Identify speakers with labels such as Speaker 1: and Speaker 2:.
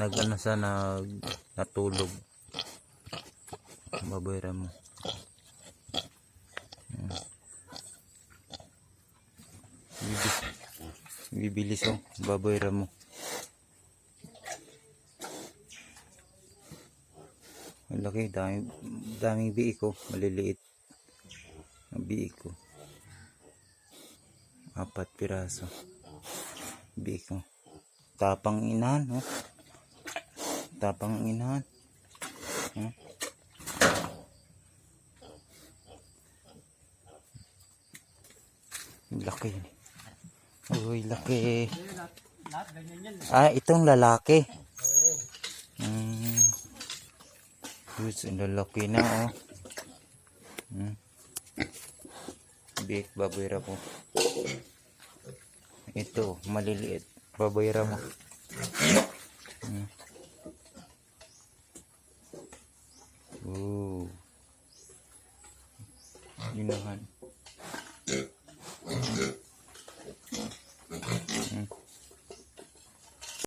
Speaker 1: nag ano sa nag natulog. Babayra mo. Yan. Bibi, bibilis oh, babayra mo. Ang laki, dami, daming biik ko, maliliit. Ang biik ko. Apat piraso. Biik ko. Tapang inahan, oh. Tapang inahan. Hmm? Laki. Uy, laki. Ah, itong lalaki. Hmm. Yes, ang lalaki na, oh. Hmm. Big, babayra po. Ito, maliliit. Babayra mo. you know lang.